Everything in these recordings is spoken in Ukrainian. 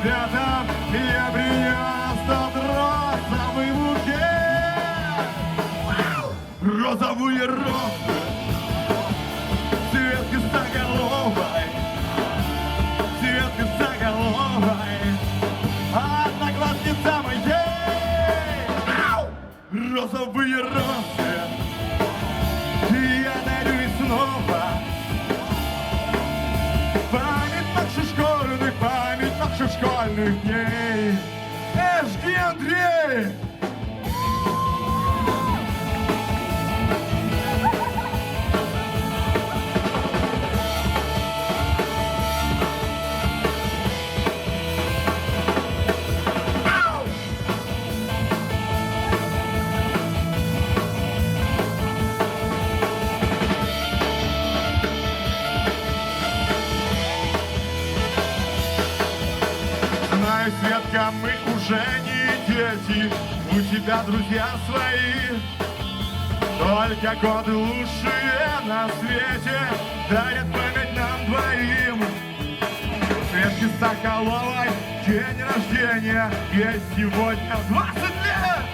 всем ребятам Я принес тот розовый букет Розовые розы Светки заголовой Светки заголовой Одноклассница моей! Розовые розы память наших школьных дней Эшки Андрей! Не дети У тебя друзья свои. Только годы лучшие на свете Дарят память нам двоим. Светки Соколовой день рождения Ей сегодня 20 лет.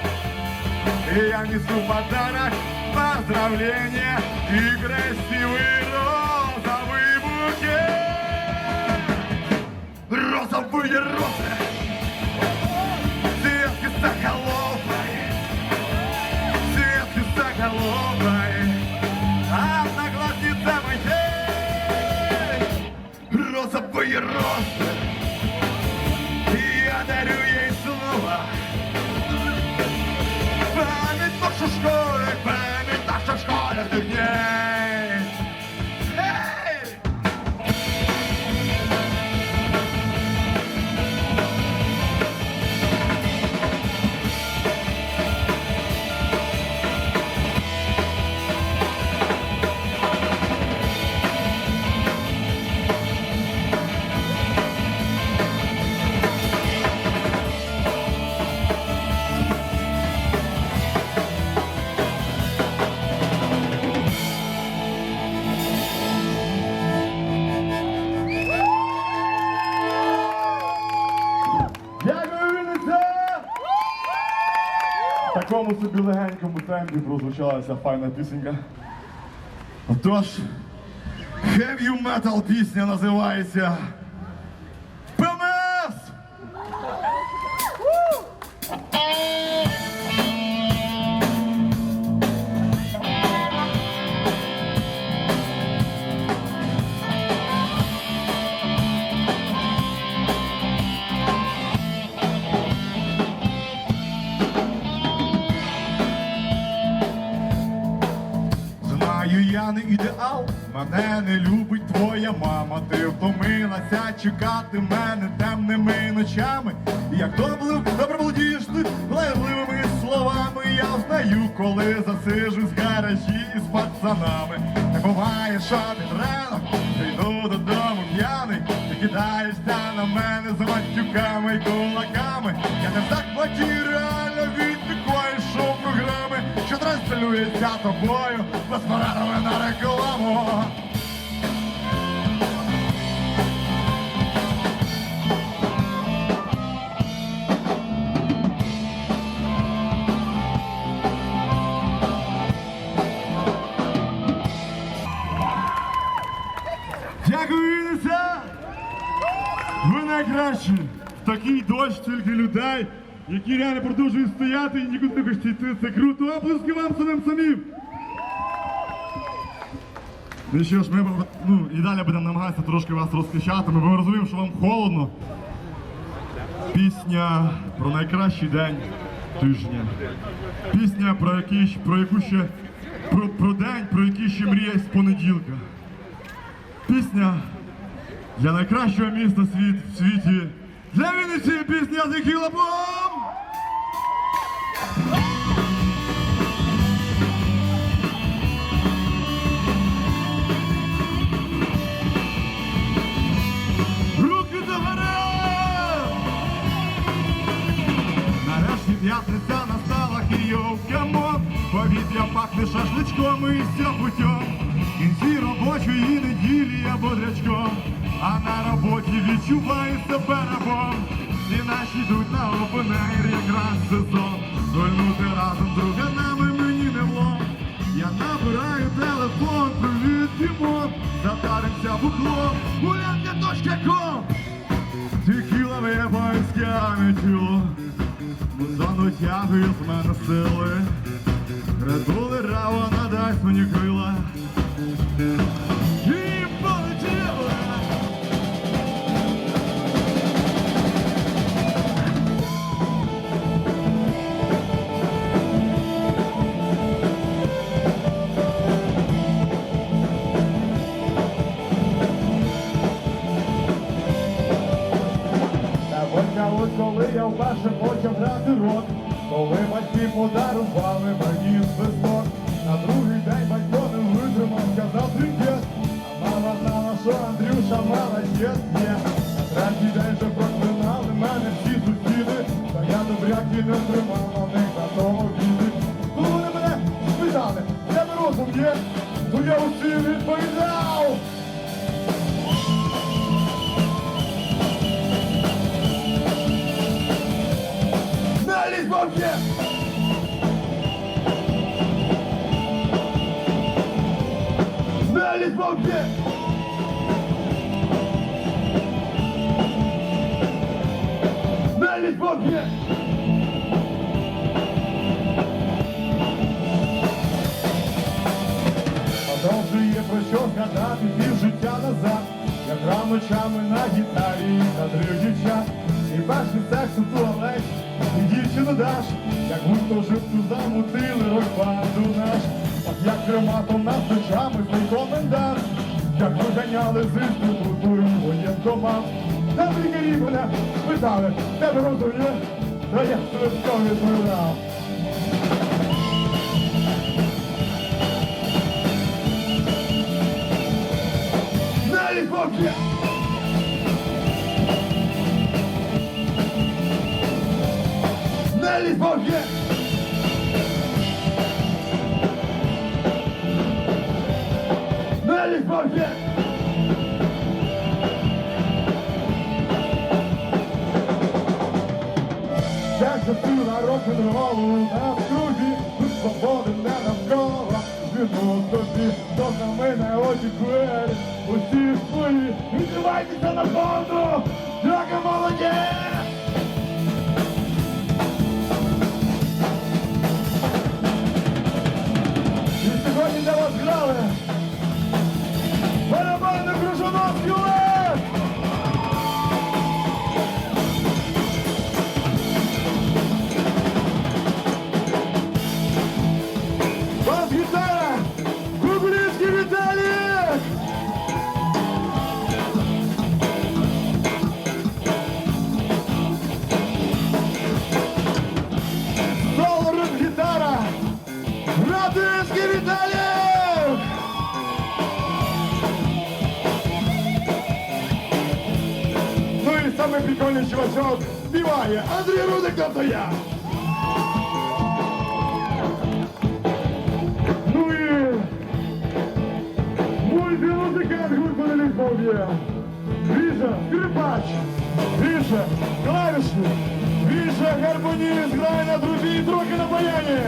И я несу подарок Поздравления И красивый такому легенькому темпі прозвучала ця файна пісенька. Отож, heavy metal пісня називається Знаю, я не ідеал, мене не любить твоя мама. Ти втомилася чекати мене темними ночами. Як добре, добре володієш ти лайливими словами, я знаю, коли засижусь в гаражі із пацанами. Не буває, що під ранок прийду додому п'яний, ти кидаєшся на мене з матюками й кулаками. Я не в захваті реально від такої шоу-програми, що транслюється тобою без поради які реально продовжують стояти і нікуди не хочуть. Це круто! Оплески вам самим самим! Ну що ж, ми ну, і далі будемо намагатися трошки вас розкачати. Ми розуміємо, що вам холодно. Пісня про найкращий день тижня. Пісня про який, про яку ще про, про день, про який ще мріє з понеділка. Пісня для найкращого міста світ, в світі. Для Вінниці пісня з Ехілапом! Руки до гори! Нарешті п'ятниця настала Київ камон. Повітря пахне шашличком і все путем. В кінці робочої неділі я бодрячком а на роботі відчуваю себе. І наші йдуть на опенайр якраз сезон. Гольнути разом з друганами мені не влом. Я набираю телефон, привіт, Дімон, затаримося бухлом, гулянка.ком Текіла випає з тіло, музон утягує з мене сили. Градули рава надасть мені крила. Коли батьки подарували мені свисток. На другий день батько не витримав, сказав трикет. А мама знала, що Андрюша молодець є. На третій день вже проклинали мене всі сусіди, та я добряки не тримав них на тому віди. Коли мене спитали, де розум є, то я усім відповідав. Лізбонке! На Лізбонке! Продовжує про що згадати пів життя назад. Я грав ночами на гітарі на трьох дівчат. І перший секс у туалеті, і дівчину даш, як густо живцю замутили рок-банду крематом нас ночами цей комендант, як виганяли з інституту і воєнкомат. Там лікарі мене спитали, тебе розуміє, та я святково відповідав. На Лізбонке! На Лізбонке! Частина рок-н-ролу не навколо. Тобі, то на мене очікує, усі свої, відчувайтеся на фонду, драка молодець! Прикольний чувачок співає Андрій Рудик, тобто я! Ну і мультимузикант групи Лісов'я. Гріша, скрипач, Гріша, клавішник, Гріша, гармоніст, грає на трубі і трохи на баяні.